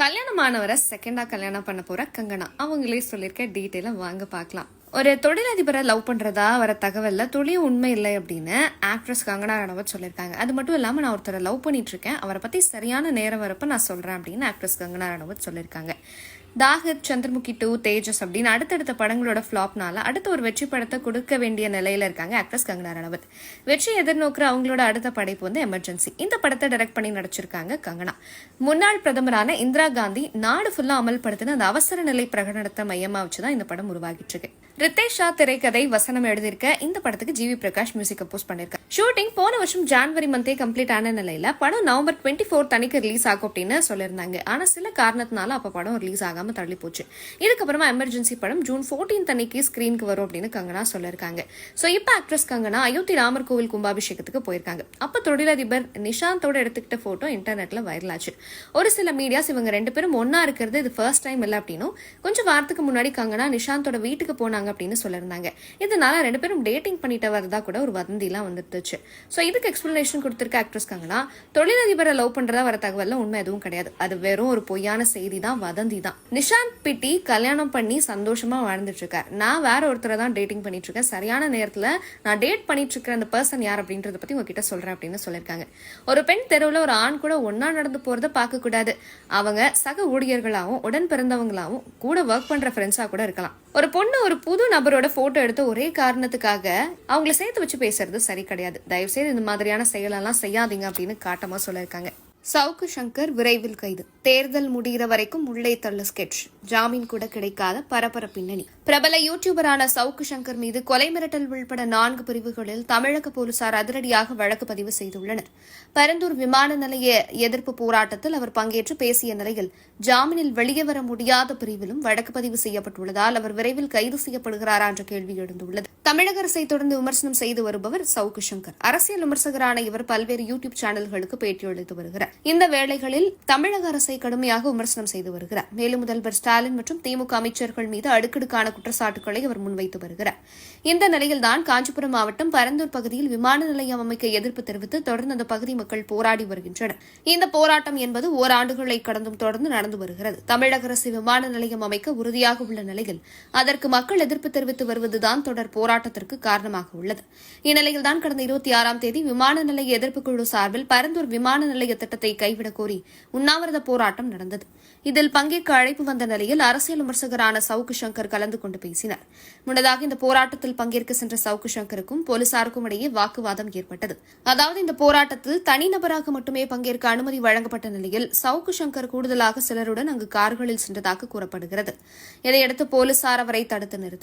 கல்யாணமானவரை செகண்டா கல்யாணம் பண்ண போற கங்கனா. அவங்களே சொல்லியிருக்க டீட்டெயில வாங்க பார்க்கலாம். ஒரு தொழிலதிபரை லவ் பண்றதா வர தகவல்ல துளியும் உண்மை இல்லை அப்படின்னு ஆக்ட்ரஸ் கங்கனா ரணவத் சொல்லியிருக்காங்க அது மட்டும் இல்லாம நான் ஒருத்தரை லவ் பண்ணிட்டு இருக்கேன். அவரை பத்தி சரியான நேரம் வரப்ப நான் சொல்றேன் அப்படின்னு ஆக்ட்ரஸ் கங்கனா ரணவத் சொல்லியிருக்காங்க தாகத் சந்திரமுகி டூ தேஜஸ் அப்படின்னு அடுத்தடுத்த படங்களோட ஃப்ளாப்னால அடுத்த ஒரு வெற்றி படத்தை கொடுக்க வேண்டிய நிலையில இருக்காங்க ஆக்ட்ரஸ் கங்கனா ரணவத் வெற்றி எதிர்நோக்கிற அவங்களோட அடுத்த படைப்பு வந்து எமர்ஜென்சி இந்த படத்தை டைரக்ட் பண்ணி நடிச்சிருக்காங்க கங்கனா. முன்னாள் பிரதமரான இந்திரா காந்தி நாடு ஃபுல்லா அமல்படுத்தின அந்த அவசர நிலை பிரகடனத்தை மையமா வச்சுதான் இந்த படம் உருவாகிட்டு இருக்கு. ரித்தேஷ் ஷா திரைக்கதை வசனம் எழுதியிருக்க இந்த படத்துக்கு ஜிவி பிரகாஷ் மியூசிக் கம்போஸ் பண்ணிருக்காங்க ஷூட்டிங் போன வருஷம் ஜான்வரி மந்தே கம்ப்ளீட் ஆன நிலையில படம் நவம்பர் டுவெண்ட்டி ஃபோர் தனிக்கு ரிலீஸ் ஆகும் அப்படின்னு சொல்லியிருந்தாங்க. ஆனா சில காரணத்தினால அப்ப படம் ரிலீஸ் ஆகும் தள்ளி போச்சு. இதுக்கப்புறமா எமர்ஜென்சி படம் ஜூன் ஃபோர்டீன் அன்னைக்கு ஸ்க்ரீனுக்கு வரும் அப்படின்னு கங்கனா சொல்லியிருக்காங்க ஸோ இப்போ ஆக்ட்ரஸ் கங்கனா அயோத்தி ராமர் கோவில் கும்பாபிஷேகத்துக்கு போயிருக்காங்க. அப்போ தொழிலதிபர் நிஷாந்தோட எடுத்துக்கிட்ட போட்டோ இன்டர்நெட்ல வைரல் ஆச்சு. ஒரு சில மீடியாஸ் இவங்க ரெண்டு பேரும் ஒன்னா இருக்கிறது இது ஃபர்ஸ்ட் டைம் இல்லை அப்படின்னும் கொஞ்சம் வாரத்துக்கு முன்னாடி கங்கனா நிஷாந்தோட வீட்டுக்கு போனாங்க அப்படின்னு சொல்லியிருந்தாங்க இதனால ரெண்டு பேரும் டேட்டிங் பண்ணிட்டு வரதா கூட ஒரு வதந்திலாம் வந்துருச்சு ஸோ இதுக்கு எக்ஸ்பிளனேஷன் கொடுத்துருக்க ஆக்ட்ரஸ் கங்கனா தொழிலதிபரை லவ் பண்றதா வர தகவல்ல உண்மை எதுவும் கிடையாது. அது வெறும் ஒரு பொய்யான செய்தி தான் வதந்தி தான் நிஷாந்த் பிட்டி கல்யாணம் பண்ணி சந்தோஷமா வாழ்ந்துட்டு இருக்கார் நான் வேற ஒருத்தரை தான் டேட்டிங் பண்ணிட்டு இருக்கேன் சரியான நேரத்துல நான் டேட் பண்ணிட்டு அந்த பர்சன் யார் அப்படின்றத பத்தி உங்ககிட்ட சொல்றேன் அப்படின்னு சொல்லியிருக்காங்க. ஒரு பெண் தெருவில் ஒரு ஆண் கூட ஒன்னா நடந்து போறத பார்க்க கூடாது. அவங்க சக ஊழியர்களாகவும் உடன் பிறந்தவங்களாகவும் கூட ஒர்க் பண்ற ஃப்ரெண்ட்ஸா கூட இருக்கலாம். ஒரு பொண்ணு ஒரு புது நபரோட போட்டோ எடுத்து ஒரே காரணத்துக்காக அவங்கள சேர்த்து வச்சு பேசுறது சரி கிடையாது. தயவு செய்து இந்த மாதிரியான செயலெல்லாம் செய்யாதீங்க அப்படின்னு காட்டமா சொல்லியிருக்காங்க. சவுக்கு சங்கர் விரைவில் கைது. தேர்தல் முடிகிற வரைக்கும் உள்ளே தள்ள ஸ்கெட்ச் ஜாமீன் கூட கிடைக்காத பரபர பின்னணி. பிரபல யூடியூபரான சவுக்கு சங்கர் மீது கொலை மிரட்டல் உள்பட நான்கு பிரிவுகளில் தமிழக போலீசார் அதிரடியாக வழக்கு பதிவு செய்துள்ளனர். பரந்தூர் விமான நிலைய எதிர்ப்பு போராட்டத்தில் அவர் பங்கேற்று பேசிய நிலையில் ஜாமீனில் வெளியே வர முடியாத பிரிவிலும் வழக்கு பதிவு செய்யப்பட்டுள்ளதால் அவர் விரைவில் கைது செய்யப்படுகிறாரா என்ற கேள்வி எழுந்துள்ளது. தமிழக அரசை தொடர்ந்து விமர்சனம் செய்து வருபவர் சவுக்கு சங்கர். அரசியல் விமர்சகரான இவர் பல்வேறு யூடியூப் சேனல்களுக்கு பேட்டியளித்து வருகிறார். இந்த வேளைகளில் தமிழக அரசை கடுமையாக விமர்சனம் செய்து வருகிறார். மேலும் முதல்வர் ஸ்டாலின் மற்றும் திமுக அமைச்சர்கள் மீது அடுக்கடுக்கான குற்றச்சாட்டுகளை அவர் முன்வைத்து வருகிறார். இந்த நிலையில்தான் காஞ்சிபுரம் மாவட்டம் பரந்தூர் பகுதியில் விமான நிலையம் அமைக்க எதிர்ப்பு தெரிவித்து தொடர்ந்து அந்த பகுதி மக்கள் போராடி வருகின்றனர். இந்த போராட்டம் என்பது ஓராண்டுகளை கடந்தும் தொடர்ந்து நடந்து வருகிறது. தமிழக அரசு விமான நிலையம் அமைக்க உறுதியாக உள்ள நிலையில் அதற்கு மக்கள் எதிர்ப்பு தெரிவித்து வருவதுதான் தொடர் போராட்டத்திற்கு காரணமாக உள்ளது. இந்நிலையில்தான் கடந்த இருபத்தி ஆறாம் தேதி விமான நிலைய எதிர்ப்பு குழு சார்பில் பரந்தூர் விமான நிலைய திட்டத்தை கைவிடக் கோரி உண்ணாவிரத போராட்டம் நடந்தது. இதில் பங்கேற்க அழைப்பு வந்த நிலையில் அரசியல் விமர்சகரான சவுக்கு சங்கர் கலந்து கொண்டு பேசினார். முன்னதாக இந்த போராட்டத்தில் பங்கேற்க சென்ற சவுக்கு சங்கருக்கும் போலீசாருக்கும் இடையே வாக்குவாதம் ஏற்பட்டது. அதாவது இந்த போராட்டத்தில் தனிநபராக மட்டுமே பங்கேற்க அனுமதி வழங்கப்பட்ட நிலையில் சவுக்கு சங்கர் கூடுதலாக சிலருடன் அங்கு கார்களில் சென்றதாக கூறப்படுகிறது. இதையடுத்து போலீசார் அவரை தடுத்து நிறுத்தினர்